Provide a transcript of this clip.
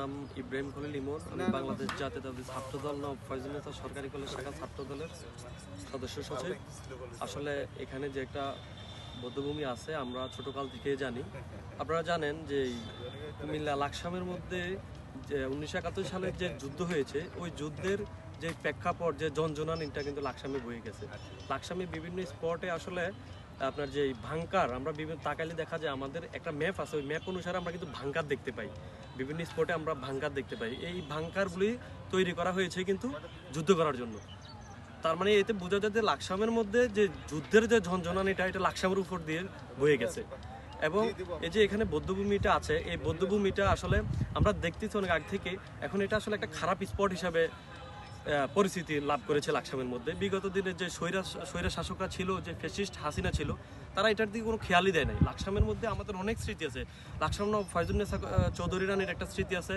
নাম ইব্রাহিম খলিল ইমন। আমি বাংলাদেশ জাতীয়তাবাদী ছাত্র দল নব ফয়জুলনেতা সরকারি কলেজ শাখা ছাত্র দলের সদস্য সচিব। আসলে এখানে যে একটা বৌদ্ধভূমি আছে আমরা ছোটকাল থেকে জানি। আপনারা জানেন যে কুমিল্লা লাকসামের মধ্যে যে উনিশশো একাত্তর সালের যে যুদ্ধ হয়েছে ওই যুদ্ধের যে প্রেক্ষাপট যে জনজনানিটা কিন্তু লাকসামে বয়ে গেছে। লাকসামে বিভিন্ন স্পটে আসলে আপনার যে ভাঙ্কার, আমরা বিভিন্ন তাকালে দেখা যায় আমাদের একটা ম্যাপ আছে, ওই ম্যাপ অনুসারে আমরা কিন্তু ভাঙ্কার দেখতে পাই। বিভিন্ন স্পটে আমরা ভাঙ্কার দেখতে পাই। এই ভাঙ্কারগুলি তৈরি করা হয়েছে কিন্তু যুদ্ধ করার জন্য। তার মানে এতে বোঝা যায় যে লাকসামের মধ্যে যে যুদ্ধের যে ঝনঝনানিটা এটা এটা লাকসামের উপর দিয়ে বয়ে গেছে। এবং এই যে এখানে বৌদ্ধভূমিটা আছে, এই বৌদ্ধভূমিটা আসলে আমরা দেখতেছি অনেক আগ থেকে, এখন এটা আসলে একটা খারাপ স্পট হিসাবে পরিস্থিতি লাভ করেছে লাকসামের মধ্যে। বিগত দিনের যে স্বৈরা স্বৈরা শাসকরা ছিল, যে ফেসিস্ট হাসিনা ছিল, তারা এটার দিকে কোনো খেয়ালই দেয় নাই। লাকসামের মধ্যে আমাদের অনেক স্মৃতি আছে। লাকসাম ফয়জুন্নেসা চৌধুরী রানীর একটা স্মৃতি আছে।